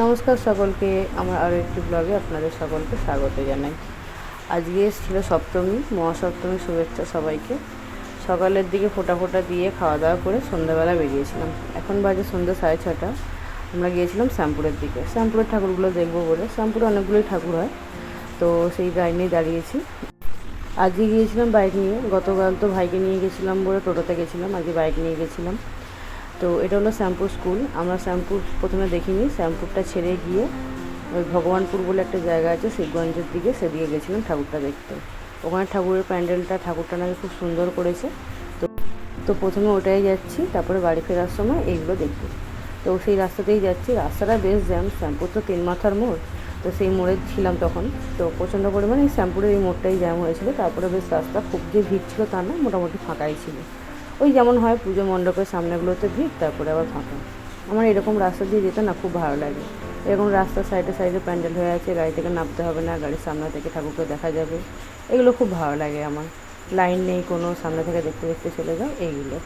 নমস্কার সকলকে, আমার আরও একটি ব্লগে আপনাদের সকলকে স্বাগত জানাই। আজকে ছিল সপ্তমী, মহাসপ্তমী শুভেচ্ছা সবাইকে। সকালের দিকে ফোটা ফোটা দিয়ে খাওয়া দাওয়া করে সন্ধ্যাবেলা বেরিয়েছিলাম। এখন বাজে সন্ধ্যা সাড়ে ছটা। আমরা গিয়েছিলাম শ্যামপুরের দিকে। শ্যামপুরের ঠাকুরগুলো দেখব বলে। শ্যামপুরে অনেকগুলোই ঠাকুর হয়, তো সেই লাইনেই দাঁড়িয়েছি। আজকে গিয়েছিলাম বাইক নিয়ে। গতকাল তো ভাইকে নিয়ে গেছিলাম বলে টোটোতে গেছিলাম। আজকে বাইক নিয়ে গেছিলাম। তো এটা হলো শ্যামপুর স্কুল। আমরা শ্যামপুর প্রথমে দেখিনি, শ্যামপুরটা ছেড়ে গিয়ে ওই ভগবানপুর বলে একটা জায়গা আছে, শিবগঞ্জের দিকে সেদিকে গেছিলাম ঠাকুরটা দেখতে। ওখানে ঠাকুরের প্যান্ডেলটা, ঠাকুরটা নাকি খুব সুন্দর করেছে। তো তো প্রথমে ওটাই যাচ্ছি, তারপরে বাড়ি ফেরার সময় এইগুলো দেখব। তো সেই রাস্তাতেই যাচ্ছি, রাস্তাটা বেশ জ্যাম, শ্যামপুর তো তিন মাথার মোড়। তো সেই মোড়ে ছিলাম তখন। তো প্রচণ্ড পরিমাণে এই শ্যামপুরের এই মোড়টাই জ্যাম হয়েছিল, তারপরে বেশ রাস্তা, খুব যে ভিড় ছিল তা না, মোটামুটি ফাঁকাই ছিল। ওই যেমন হয় পুজো মণ্ডপের সামনেগুলোতে ভিড়, তারপরে আবার ফাঁকা। আমার এরকম রাস্তা দিয়ে যেতে না খুব ভালো লাগে। এরকম রাস্তার সাইডে সাইডে প্যান্ডেল হয়ে আছে, গাড়ি থেকে নামতে হবে না, গাড়ির সামনে থেকে ঠাকুরকে দেখা যাবে। এগুলো খুব ভালো লাগে আমার। লাইন নেই কোনো, সামনে থেকে দেখতে দেখতে চলে যাও, এইগুলো।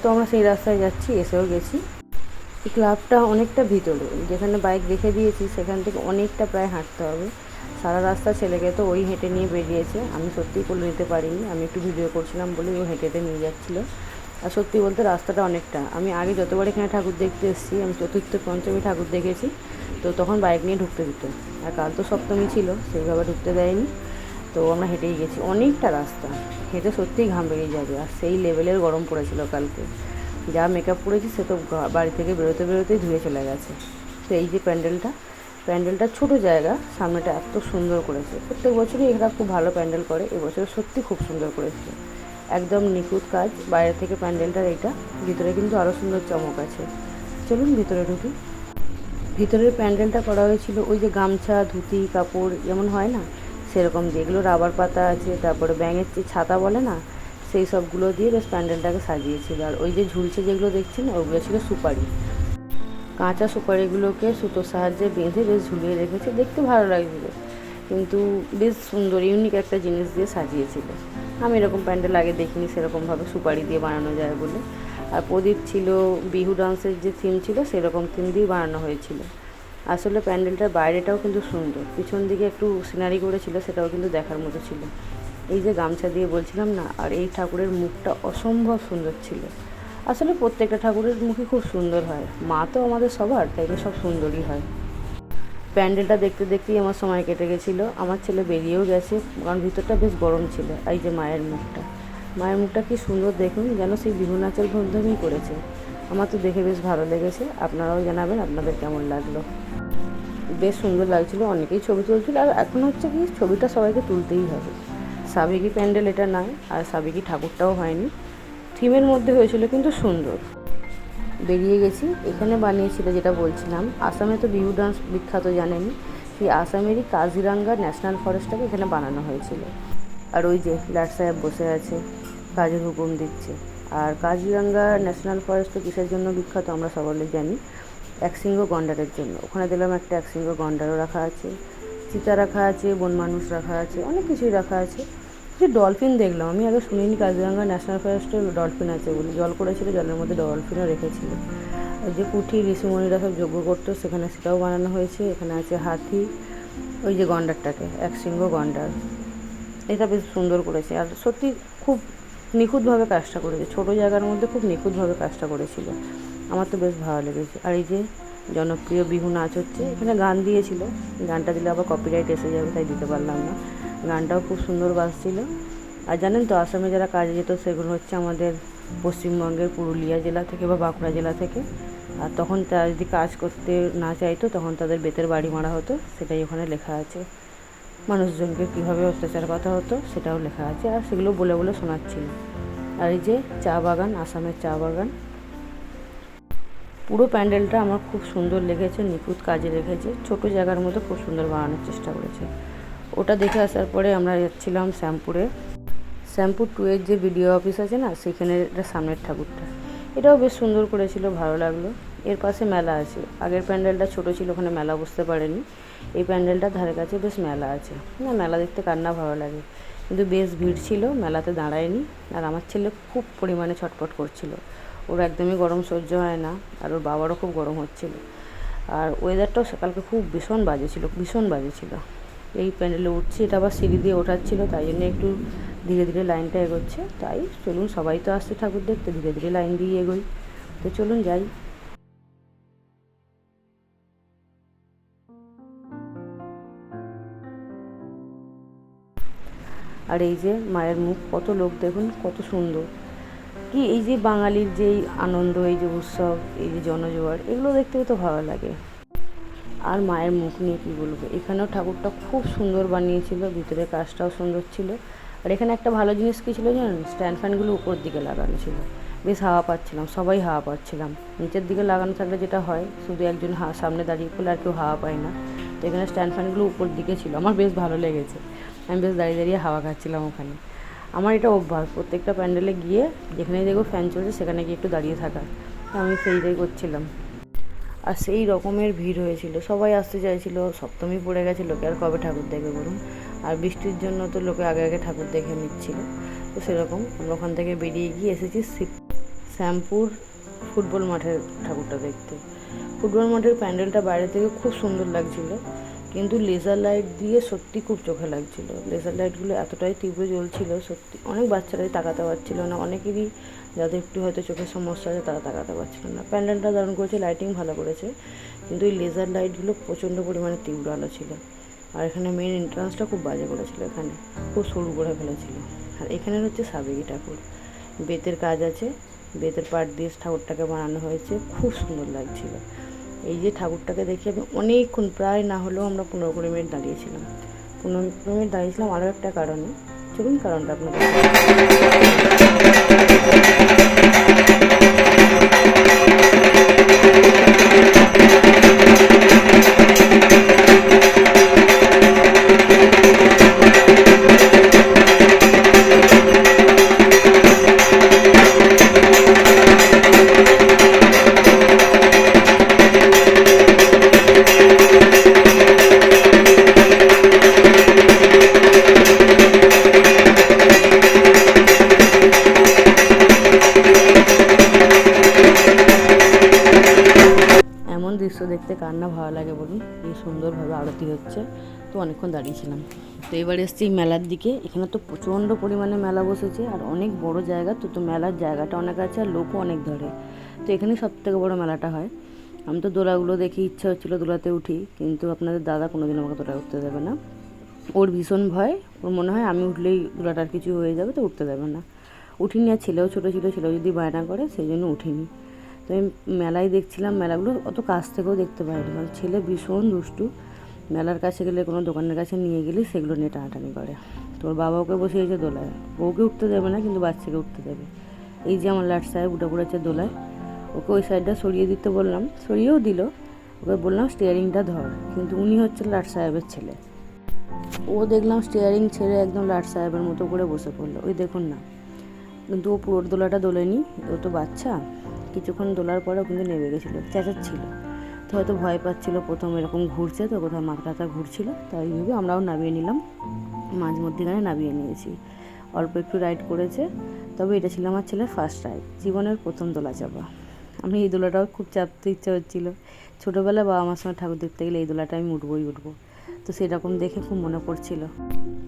তো আমরা সেই রাস্তায় যাচ্ছি, এসেও গেছি। ক্লাবটা অনেকটা ভিতরে। যেখানে বাইক রেখে দিয়েছি, সেখান থেকে অনেকটা প্রায় হাঁটতে হবে। সারা রাস্তা ছেলেকে তো ওই হেঁটে নিয়ে বেরিয়েছে। আমি সত্যিই করে নিতে পারিনি। আমি একটু ভিডিও করছিলাম বলে ও হেঁটে হেঁটে নিয়ে যাচ্ছিল। আর সত্যি বলতে রাস্তাটা অনেকটা। আমি আগে যতবার এখানে ঠাকুর দেখতে এসেছি, আমি চতুর্থ, পঞ্চমী ঠাকুর দেখেছি, তো তখন বাইক নিয়ে ঢুকতে দিত। আর কাল তো সপ্তমী ছিল, সেইভাবে ঢুকতে দেয়নি। তো আমরা হেঁটেই গেছি। অনেকটা রাস্তা। হেঁটে সত্যিই ঘাম বেরিয়ে যাবে। আর সেই লেভেলের গরম পড়েছিল কালকে। যা মেকআপ করেছি সে তো বাড়ি থেকে বেরোতে বেরোতেই ধুয়ে চলে গেছে। তো এই যে প্যান্ডেলটা প্যান্ডেলটা ছোট জায়গা, সামনেটা এত সুন্দর করেছে। প্রত্যেক বছরই এরা খুব ভালো প্যান্ডেল করে এবছর সত্যি খুব সুন্দর করেছে। একদম নিখুঁত কাজ, বাইরে থেকে প্যান্ডেলটার এইটা, ভিতরে কিন্তু আরও সুন্দর চমক আছে। চলুন ভিতরে ঢুকি। ভিতরের প্যান্ডেলটা করা হয়েছিল ওই যে গামছা, ধুতি, কাপড়, যেমন হয় না? সেরকম দিয়ে। এগুলো রাবার পাতা আছে, তারপরে ব্যাঙের যে ছাতা বলে না? সেই সবগুলো দিয়ে বেশ প্যান্ডেলটাকে সাজিয়েছিল। আর ওই যে ঝুলছে যেগুলো দেখছেন, ওগুলো ছিল সুপারি। কাঁচা সুপারিগুলোকে সুতোর সাহায্যে বেঁধে বেশ ঝুলিয়ে রেখেছে। দেখতে ভালো লাগছিল, কিন্তু বেশ সুন্দর ইউনিক একটা জিনিস দিয়ে সাজিয়েছিল। আমি এরকম প্যান্ডেল আগে দেখিনি, সেরকমভাবে সুপারি দিয়ে বানানো যায় বলে। আর প্রদীপ ছিল, বিহু ডান্সের যে থিম ছিল, সেরকম থিম দিয়েই বানানো হয়েছিল। আসলে প্যান্ডেলটার বাইরেটাও কিন্তু সুন্দর, পিছন দিকে একটু সিনারি করেছিল, সেটাও কিন্তু দেখার মতো ছিল। এই যে গামছা দিয়ে বলছিলাম না, আর এই ঠাকুরের মুখটা অসম্ভব সুন্দর ছিল। আসলে প্রত্যেকটা ঠাকুরের মুখই খুব সুন্দর হয়। মা তো আমাদের সবার, তাই সব সুন্দরই হয়। প্যান্ডেলটা দেখতে দেখতেই আমার সময় কেটে গেছিল। আমার ছেলে বেরিয়েও গেছে, কারণ ভিতরটা বেশ গরম ছিল, এই যে মায়ের মুখটা। মায়ের মুখটা কি সুন্দর দেখুন, যেন সেই বিহু নাচের ধুমধামই করেছে। আমার তো দেখে বেশ ভালো লেগেছে, আপনারাও জানাবেন আপনাদের কেমন লাগল। বেশ সুন্দর লাগছিল, অনেকেই ছবি তুলছিল, আর এখন হচ্ছে কি, ছবিটা সবাইকে তুলতেই হবে। সাবেকি প্যান্ডেল এটা নয়, আর সাবেকি ঠাকুরটাও হয়নি। থিমের মধ্যে হয়েছিল কিন্তু সুন্দর। বেরিয়ে গেছি, এখানে বানিয়েছিল যেটা বলছিলাম। আসামে তো বিহু ডান্স বিখ্যাত জানেন সেই আসামেরই কাজিরাঙ্গা ন্যাশনাল ফরেস্টটাকে এখানে বানানো হয়েছিল। আর ওই যে লাট সাহেব বসে আছে কাজের হুকুম দিচ্ছে। আর কাজিরাঙ্গা ন্যাশনাল ফরেস্ট তো কিসের জন্য বিখ্যাত আমরা সকলে জানি? একশৃঙ্গ গন্ডারের জন্য। ওখানে দিলাম একটা একশৃঙ্গ গন্ডারও রাখা আছে, চিতা রাখা আছে বন মানুষ রাখা আছে, অনেক কিছুই রাখা আছে। যে ডলফিন দেখলাম। আমি আগে শুনিনি কাজিরাঙ্গা ন্যাশনাল ফরেস্টে ডলফিন আছে বলে। জল করেছিল, জলের মধ্যে ডলফিনও রেখেছিল। আর যে কুঠি ঋষিমণিরা সব যোগ্য করতো, সেখানে সেটাও বানানো হয়েছে। এখানে আছে হাতি, ওই যে গন্ডারটাকে, এক সিংহ গন্ডার। এটা বেশ সুন্দর করেছে। আর সত্যি খুব নিখুঁতভাবে কাজটা করেছে। ছোটো জায়গার মধ্যে খুব নিখুঁতভাবে কাজটা করেছিল। আমার তো বেশ ভালো লেগেছে। আর এই যে জনপ্রিয় বিহু নাচ হচ্ছে, এখানে গান দিয়েছিল। গানটা দিলে আবার কপিরাইট এসে যাবে, তাই দিতে পারলাম না। গানটাও খুব সুন্দর বাজছিল। আর জানেন তো, আসামে যারা কাজে যেত সেগুলো হচ্ছে আমাদের পশ্চিমবঙ্গের পুরুলিয়া জেলা থেকে বা বাঁকুড়া জেলা থেকে। আর তখন তারা যদি কাজ করতে না চাইতো, তখন তাদের বেতের বাড়ি মারা হতো। সেটাই ওখানে লেখা আছে। মানুষজনকে কীভাবে অত্যাচার কথা হতো, সেটাও লেখা আছে। আর সেগুলো বলে বলে শোনাচ্ছিল। আর এই যে চা বাগান, আসামের চা বাগান। পুরো প্যান্ডেলটা আমার খুব সুন্দর লেগেছে, নিখুঁত কাজে রেখেছে। ছোট জায়গার মধ্যে খুব সুন্দর বানানোর চেষ্টা করেছে। ওটা দেখে আসার পরে আমরা যাচ্ছিলাম শ্যামপুরে। শ্যামপুর টু এর যে বিডিও অফিস আছে না, সেখানে এটা সামনের ঠাকুরটা। এটাও বেশ সুন্দর করেছিল, ভালো লাগল। এর পাশে মেলা আছে। আগের প্যান্ডেলটা ছোট ছিল, ওখানে মেলা বসতে পারেনি। এই প্যান্ডেলটার ধারে কাছে বেশ মেলা আছে। না, মেলা দেখতে কার না ভালো লাগে। কিন্তু বেশ ভিড় ছিল, মেলাতে দাঁড়ায়নি। আর আমার ছেলে খুব পরিমাণে ছটপট করছিল। ওর একদমই গরম সহ্য হয় না, আর ওর বাবারও খুব গরম হচ্ছিল। আর ওয়েদারটাও সকালকে খুব ভীষণ বাজে ছিল, ভীষণ বাজে ছিল। এই প্যান্ডেলে উঠছি, এটা আবার সিঁড়ি দিয়ে ওঠার ছিল, তাই জন্য একটু ধীরে ধীরে লাইনটা এগোচ্ছে। তাই চলুন, সবাই তো আসছে ঠাকুর দেখতে, ধীরে ধীরে লাইন দিয়ে এগোই। তো চলুন যাই। আর এই যে মায়ের মুখ, কত লোক দেখুন, কত সুন্দর। কি এই যে বাঙালির যে আনন্দ, এই যে উৎসব, এই যে জনজোয়ার, এগুলো দেখতেও তো ভালো লাগে। আর মায়ের মুখ নিয়ে কী বলব? এখানেও ঠাকুরটা খুব সুন্দর বানিয়েছিল, ভিতরে কাজটাও সুন্দর ছিল। আর এখানে একটা ভালো জিনিস কী ছিল জানেন? স্ট্যান্ড ফ্যানগুলো উপর দিকে লাগানো ছিল। বেশ হাওয়া পাচ্ছিলাম, সবাই হাওয়া পাচ্ছিলাম। নিচের দিকে লাগানো থাকলে যেটা হয়, শুধু একজন সামনে দাঁড়িয়ে পড়লে আর কেউ হাওয়া পায় না। তো এখানে স্ট্যান্ড ফ্যানগুলো উপর দিকে ছিল, আমার বেশ ভালো লেগেছে। আমি বেশ দাঁড়িয়ে দাঁড়িয়ে হাওয়া খাচ্ছিলাম ওখানে। আমার এটা অভ্যাস, প্রত্যেকটা প্যান্ডেলে গিয়ে যেখানে দেখব ফ্যান চলছে, সেখানে গিয়ে একটু দাঁড়িয়ে থাকা। আমি সেইটাই করছিলাম। আর সেই রকমের ভিড় হয়েছিল। সবাই আসতে চাইছিল, সপ্তমী পড়ে গেছে, লোকে আর কবে ঠাকুর দেখবে বলুন? আর বৃষ্টির জন্য তো লোকে আগে আগে ঠাকুর দেখে নিচ্ছিল। তো সেরকম আমরা ওখান থেকে বেরিয়ে গিয়ে এসেছি শ্যামপুর ফুটবল মাঠের ঠাকুরটা দেখতে। ফুটবল মাঠের প্যান্ডেলটা বাইরে থেকে খুব সুন্দর লাগছিল, কিন্তু লেজার লাইট দিয়ে সত্যি খুব চোখে লাগছিল। লেজার লাইটগুলো এতটাই তীব্র জ্বলছিল, সত্যি অনেক বাচ্চারাই তাকাতে পারছিল না, অনেকেরই যাদের একটু হয়তো চোখের সমস্যা আছে, তারা তাকাতে পারছিল না। প্যান্ডেলটা দারুণ করেছে লাইটিং ভালো করেছে, কিন্তু এই লেজার লাইটগুলো প্রচণ্ড পরিমাণে তীব্র আলো ছিল। আর এখানে মেন এন্ট্রান্সটা খুব বাজে করেছিল এখানে, খুব সরু করে ফেলেছিল। আর এখানে হচ্ছে সাবেকি ঠাকুর। বেতের কাজ আছে, বেতের পাট দিয়ে ঠাকুরটাকে বানানো হয়েছে, খুব সুন্দর লাগছিল। এই যে ঠাকুরটাকে দেখে আমি অনেকক্ষণ, প্রায় না হলেও আমরা পনেরো কুড়ি মিনিট দাঁড়িয়েছিলাম। পনেরো কুড়ি মিনিট দাঁড়িয়েছিলাম আরও একটা কারণে। চলুন কারণটা আপনাদের কার না ভালো লাগে বলুন। এই সুন্দরভাবে আরতি হচ্ছে। তো অনেকক্ষণ দাঁড়িয়েছিলাম তো এবার এসছি মেলার দিকে। এখানে তো প্রচণ্ড পরিমাণে মেলা বসেছে আর অনেক বড় জায়গা। তো তো মেলার জায়গাটা অনেক আছে আর লোকও অনেক ধরে। তো এখানে সব থেকে বড়ো মেলাটা হয়। আমি তো দোলাগুলো দেখে ইচ্ছা হচ্ছিল দোলাতে উঠি, কিন্তু আপনাদের দাদা কোনোদিন আমাকে দোলা উঠতে দেবে না। ওর ভীষণ ভয়। ওর মনে হয় আমি উঠলেই দোলাটার কিছু হয়ে যাবে তো উঠতে দেবে না। উঠিনি আর ছেলেও ছোটো ছিল, ছেলেও যদি বায়না করে সেই জন্য উঠিনি। তো আমি মেলায় দেখছিলাম মেলাগুলো, অত কাছ থেকেও দেখতে পাইনি। কারণ ছেলে ভীষণ দুষ্টু। মেলার কাছে গেলে কোনো দোকানের কাছে নিয়ে গেলে সেগুলো নিয়ে টানাটানি করে। তোর বাবা ওকে বসিয়েছে দোলায়। বউকে উঠতে দেবে না, কিন্তু বাচ্চাকে উঠতে দেবে। এই যে আমার লাট সাহেব উঠে পড়েছে দোলায়, ওকে ওই সাইডটা সরিয়ে দিতে বললাম। সরিয়েও দিল। ওকে বললাম স্টিয়ারিংটা ধর। কিন্তু উনি হচ্ছে লাট সাহেবের ছেলে। ও দেখলাম স্টিয়ারিং ছেড়ে একদম লাট সাহেবের মতো করে বসে পড়ল। ওই দেখুন না। কিন্তু ও পুরোর দোলাটা দোলেনি ও তো বাচ্চা। কিছুক্ষণ দোলার পরেও কিন্তু নেমে গেছিল, চেঁচাচ্ছিল। তো হয়তো ভয় পাচ্ছিল প্রথম এরকম ঘুরছে তো, কোথাও মাথা টাথা ঘুরছিল। তাই ভেবে আমরাও নামিয়ে নিলাম, মাঝ মধ্যেখানে নামিয়ে নিয়েছি। অল্প একটু রাইড করেছে, তবে এটা ছিল আমার ছেলের ফার্স্ট রাইড জীবনের প্রথম দোলা চাপা। আমি এই দোলাটাও খুব চাপতে ইচ্ছা হচ্ছিল। ছোটোবেলায় বাবা আমার সঙ্গে ঠাকুর দেখতে গেলে এই দোলাটা আমি উঠবোই উঠবো। তো সেরকম দেখে খুব মনে পড়ছিল।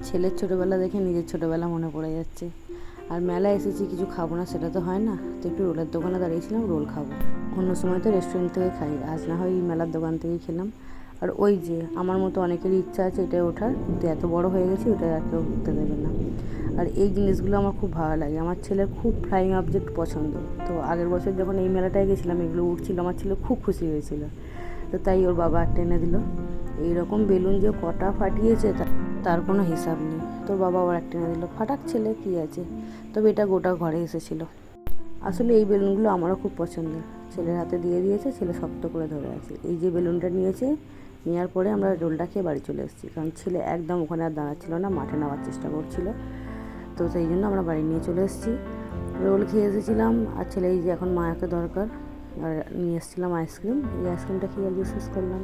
ছেলের ছোটোবেলা দেখে নিজের ছোটোবেলা মনে পড়ে যাচ্ছে। আর মেলায় এসেছি, কিছু খাব না, সেটা তো হয় না। তো একটু রোলের দোকানে দাঁড়িয়েছিলাম, রোল খাব। অন্য সময় তো রেস্টুরেন্ট থেকে খাই, আজ না হয় এই মেলার দোকান থেকেই খেলাম। আর ওই যে, আমার মতো অনেকেরই ইচ্ছা আছে এটাই ওঠার, কিন্তু এত বড় হয়ে গেছে, ওটা আর কেউ উঠতে দেবে না। আর এই জিনিসগুলো আমার খুব ভালো লাগে। আমার ছেলের খুব ফ্লাইং অবজেক্ট পছন্দ। তো আগের বছর যখন এই মেলাটায় গেছিলাম, এগুলো উঠছিল, আমার ছেলে খুব খুশি হয়েছিল। তো তাই ওর বাবা একটা এনে দিল। এইরকম বেলুন যে কটা ফাটিয়েছে, তার কোনো হিসাব নেই। তোর বাবা আবার একটা এনে দিল। ফাটাক ছেলে কী আছে? তবে এটা গোটা ঘরে এসেছিল। আসলে এই বেলুনগুলো আমারও খুব পছন্দের। ছেলের হাতে দিয়ে দিয়েছে, ছেলে শক্ত করে ধরে আছে। এই যে বেলুনটা নিয়েছে নেওয়ার পরে আমরা রোলটা খেয়ে বাড়ি চলে এসেছি। কারণ ছেলে একদম ওখানে আর দাঁড়াচ্ছিল না, মাঠে নেওয়ার চেষ্টা করছিল। তো সেই জন্য আমরা বাড়ি নিয়ে চলে এসেছি। রোল খেয়ে এসেছিলাম, আর ছেলে এই যে এখন মায়াকে দরকার, আর নিয়ে এসেছিলাম আইসক্রিম। এই আইসক্রিমটা খেয়ে আজকে শেষ করলাম।